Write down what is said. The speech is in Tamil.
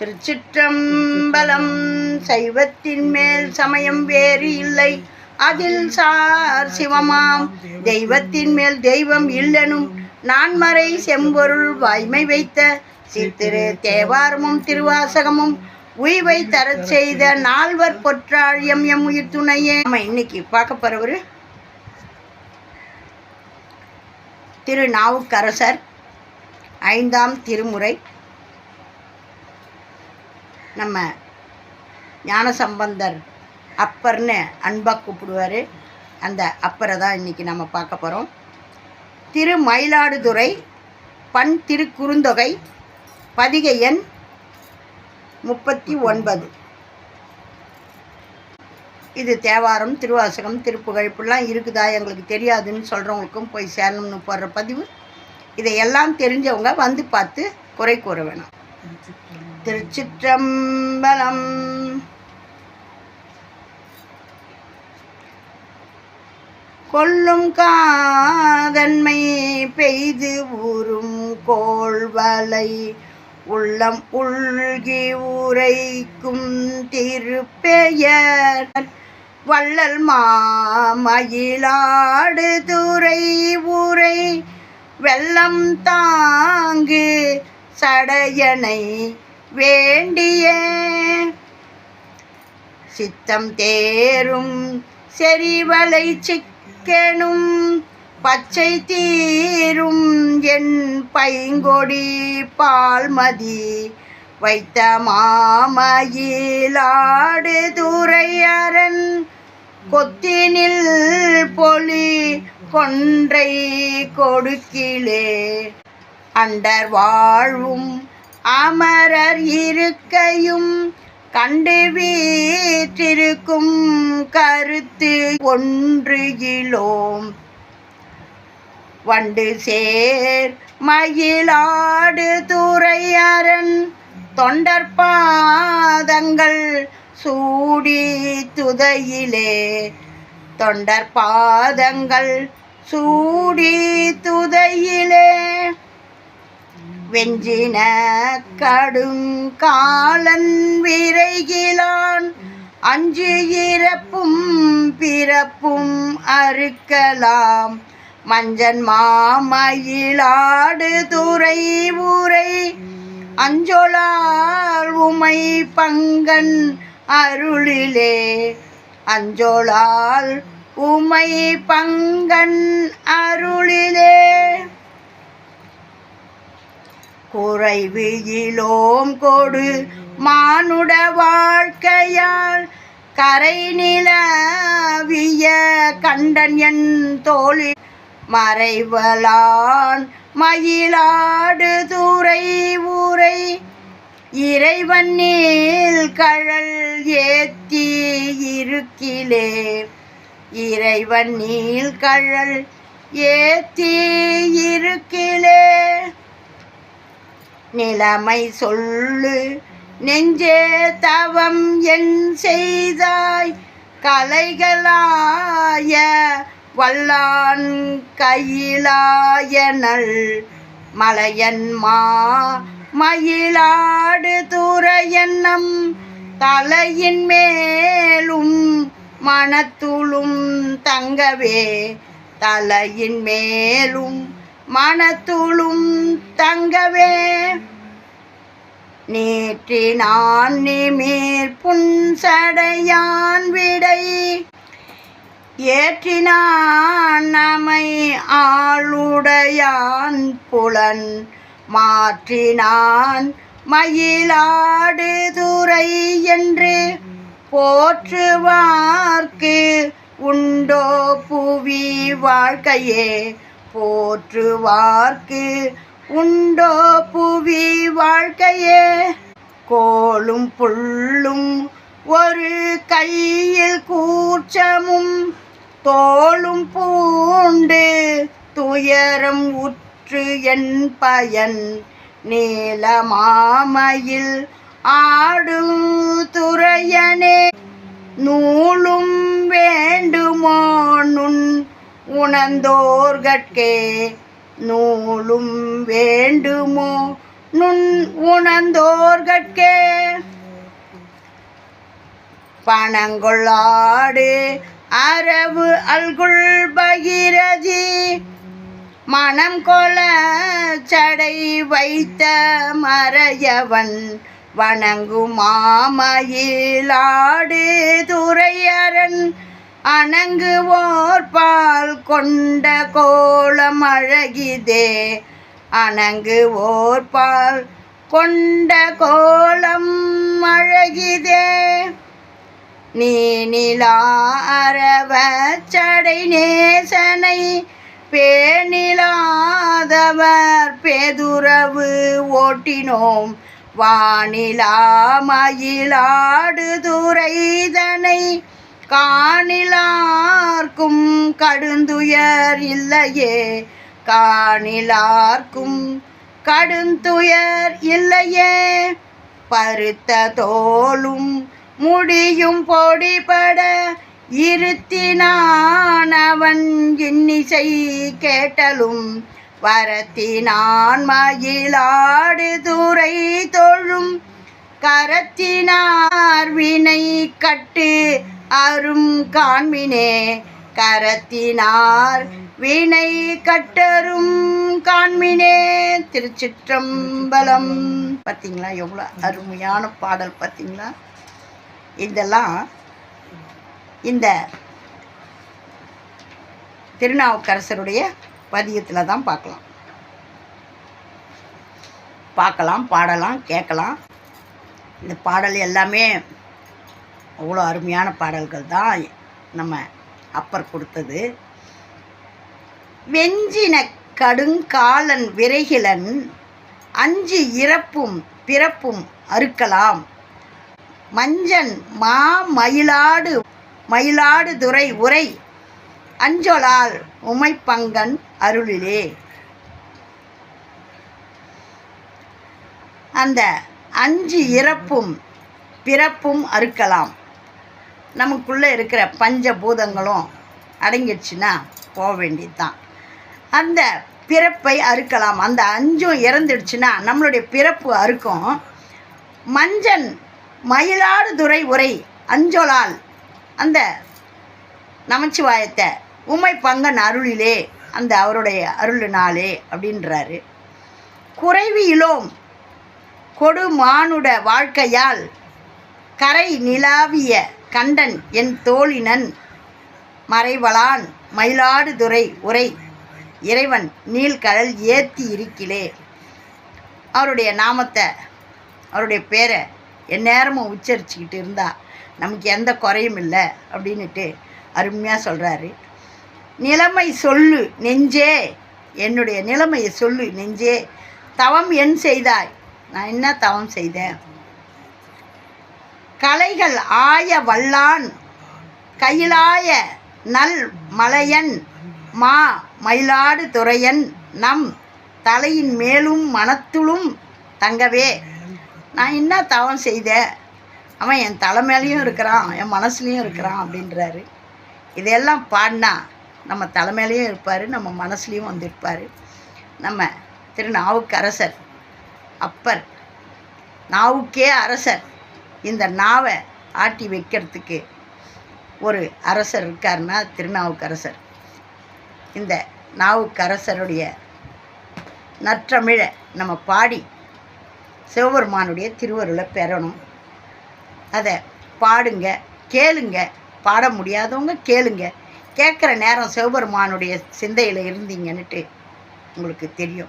திருச்சிற்றம்பலம் சைவத்தின் மேல் சமயம் வேறு இல்லை. அதில் சார் சிவமாம். தெய்வத்தின் மேல் தெய்வம் இல்லனும் நான்மறை செம்பொருள் வாய்மை வைத்த சித்திரு தேவாரமும் திருவாசகமும் உய்வை தரச் செய்த நால்வர் பொற்றாழியம் எம் உயிர் துணையே. நம்ம இன்னைக்கு பார்க்க போறவர் திரு நாவுக்கரசர் ஐந்தாம் திருமுறை. நம்ம ஞானசம்பந்தர் அப்பர்னு அன்பாக கூப்பிடுவார். அந்த அப்பரை தான் இன்றைக்கி நம்ம பார்க்க போகிறோம் திரு மயிலாடுதுறை பண் திருக்குறுந்தொகை பதிகை எண் முப்பத்தி ஒன்பது. இது தேவாரம் திருவாசகம் திருப்புகழ் இப்படிலாம் இருக்குதா? எங்களுக்கு தெரியாதுன்னு சொல்கிறவங்களுக்கும் போய் சேரணும்னு போடுற பதிவு. இதையெல்லாம் தெரிஞ்சவங்க வந்து பார்த்து குறை கூற வேணாம். திருச்சிற்றம்பலம். கொல்லும் காதன்மை பெய்து ஊறும் கோள்வலை உள்ளம் உள்கி உரைக்கும் திருப்பெயர். வள்ளல் மாமயிலாடு துறை உரை வெள்ளம் தாங்கு சடையனை வேண்டிய சித்தம் தேரும் செறிவலை சிக்கெனும் பச்சை தீரும் என் பைங்கொடி பால்மதி வைத்த மாமயிலாடு துறையரன் கொத்தினில் பொலி கொன்றை கொடுக்கிலே. அண்டர் வாழ்வும் அமரர் இருக்கையும் கண்டு வீற்றிருக்கும் கருத்து ஒன்று இலோம் வண்டு சேர் மயிலாடு துறையரன் தொண்டர் பாதங்கள் சூடி துதையிலே. தொண்டர் பாதங்கள் சூடி துதையிலே. வெஞ்சின கடும் காலன் விரைகிலான் அஞ்சு இறப்பும் பிறப்பும் அறுக்கலாம். மஞ்சன் மாமயிலாடு துறை ஊரை அஞ்சொலால் உமை பங்கன் அருளிலே. அஞ்சொலால் உமை பங்கன் அருளிலே. குறைவு இலோம் கொடு. மானுட வாழ்க்கையால் கரை நிலவிய கண்டன் என் தோழி மறைவலான் மயிலாடு துறை ஊரை. இறைவன் நீல் கழல் ஏத்தி இருக்கிலே. இறைவன் நீல் கழல் ஏத்தி இருக்கிலே. நிலைமை சொல்லு. நெஞ்சே தவம் என் செய்தாய். கலைகளாய வல்லான் கையிலாயனல். மலையன் மா மயிலாடு துறையன்னம் தலையின் மேலும் மனத்துளும் தங்கவே. தலையின் மேலும் மனத்துளும் தங்கவே. நேற்று நான் நிமீர் புன்சடையான் விடை. ஏற்றினான் நமை ஆளுடையான் புலன். மாற்றினான் மயிலாடு துறை என்று. போற்றுவார்க்கு உண்டோ புவி வாழ்க்கையே. போற்றுவார்க்கு உண்டோ புவி வாழ்க்கையே? கோளும் புல்லும் ஒரு கையில் கூச்சமும் தோளும் பூண்டு துயரம் உற்று என் பயன். நீலமாமையில் ஆடும் துறையனே நூலும் வேண்டுமோ நுண் உணர்ந்தோர்கட்கே நூலும் வேண்டுமோ? நுண் உணர்ந்தோர்கட்கே. பணங்கொள்ளாடு அரவு அல்குள் பகிரதி மனம் கொல சடை வைத்த மறையவன் வணங்கு மாமயிலாடு துறையரன் அணங்குவோர்பால் கொண்ட கோலம் அழகிதே. அணங்குவோர்பால் கொண்ட கோலம் அழகிதே. நீ நிலாரவ நேசனை பேணிலாதவர் பேதுறவு ஓட்டினோம். வானிலா மயிலாடு துரைதனை காணிலார்க்கும் கடுந்துயர் இல்லையே. காணிலார்க்கும் கடுந்துயர் இல்லையே. பருத்த தோலும் முடியும் பொடிபட இருத்தினான் அவன் இன்னிசை கேட்டலும் வரத்தினான் மயிலாடு துறை தொழும் கரத்தினார் வினை கட்டு அரும் காண்மினே கரத்தினார். வீணை கட்டரும் காண்மினே திருச்சிற்றம்பலம். பார்த்தீங்களா எவ்வளோ அருமையான பாடல் பார்த்தீங்களா இதெல்லாம் இந்த திருநாவுக்கரசருடைய பதியத்தில் தான் பார்க்கலாம். பார்க்கலாம் பாடலாம் கேட்கலாம். இந்த பாடல் எல்லாமே அவ்வளோ அருமையான பாடல்கள் தான் நம்ம அப்பர் கொடுத்தது. வெஞ்சின கடுங்காலன் விரைகிலன் அஞ்சு இறப்பும் பிறப்பும் அறுக்கலாம். மஞ்சன் மா மயிலாடு மயிலாடு துறை உரை அஞ்சொலால் உமைப்பங்கன் அருளிலே. அந்த அஞ்சு இறப்பும் பிறப்பும் அறுக்கலாம். நமக்குள்ளே இருக்கிற பஞ்சபூதங்களும் அடங்கிடுச்சுன்னா போக வேண்டியதுதான். அந்த பிறப்பை அறுக்கலாம். அந்த அஞ்சும் இறந்துடுச்சுன்னா நம்மளுடைய பிறப்பு அறுக்கும். மஞ்சன் மயிலாடுதுறை உரை அஞ்சொலால் அந்த நமச்சிவாயத்தை உமை பங்கன் அருளிலே அந்த அவருடைய அருளினாலே அப்படின்றாரு. குறைவியிலோம் கொடு மானுட வாழ்க்கையால் கரை நிலாவிய கண்டன் என் தோழினன் மறைவலான் மயிலாடுதுறை உரை. இறைவன் நீள்கடல் ஏத்தி இருக்கிலே அவருடைய நாமத்தை அவருடைய பேரை எந்நேரமும் உச்சரிச்சுக்கிட்டு இருந்தா நமக்கு எந்த குறையும் இல்லை அப்படின்னுட்டு அருமையாக சொல்கிறாரு நிலைமை சொல்லு நெஞ்சே என்னுடைய நிலைமையை சொல்லு நெஞ்சே. தவம் என் செய்தாய். நான் என்ன தவம் செய்தேன்? கலைகள் ஆய வல்லான் கையிலாய நல் மலையன் மா மயிலாடு துறையன் நம் தலையின் மேலும் மனத்துளும் தங்கவே. நான் என்ன தவம் செய்தேன் அவன் என் தலை மேலேயும் இருக்கிறான் என் மனசுலேயும் இருக்கிறான் அப்படின்றாரு. இதையெல்லாம் பாடினா நம்ம தலைமையிலையும் இருப்பார் நம்ம மனசுலேயும் வந்திருப்பார். நம்ம திருநாவுக்கரசர் அப்பர் நாவுக்கே அரசர் இந்த நாவை ஆட்டி வைக்கிறதுக்கு ஒரு அரசர் இருக்காருன்னா திருநாவுக்கரசர். இந்த நாவுக்கரசருடைய நற்றமிழை நம்ம பாடி சிவபெருமானுடைய திருவருளை பெறணும். அதை பாடுங்க கேளுங்க. பாட முடியாதவங்க கேளுங்க. கேட்குற நேரம் சிவபெருமானுடைய சிந்தையில் இருந்தீங்கன்னுட்டு உங்களுக்கு தெரியும்.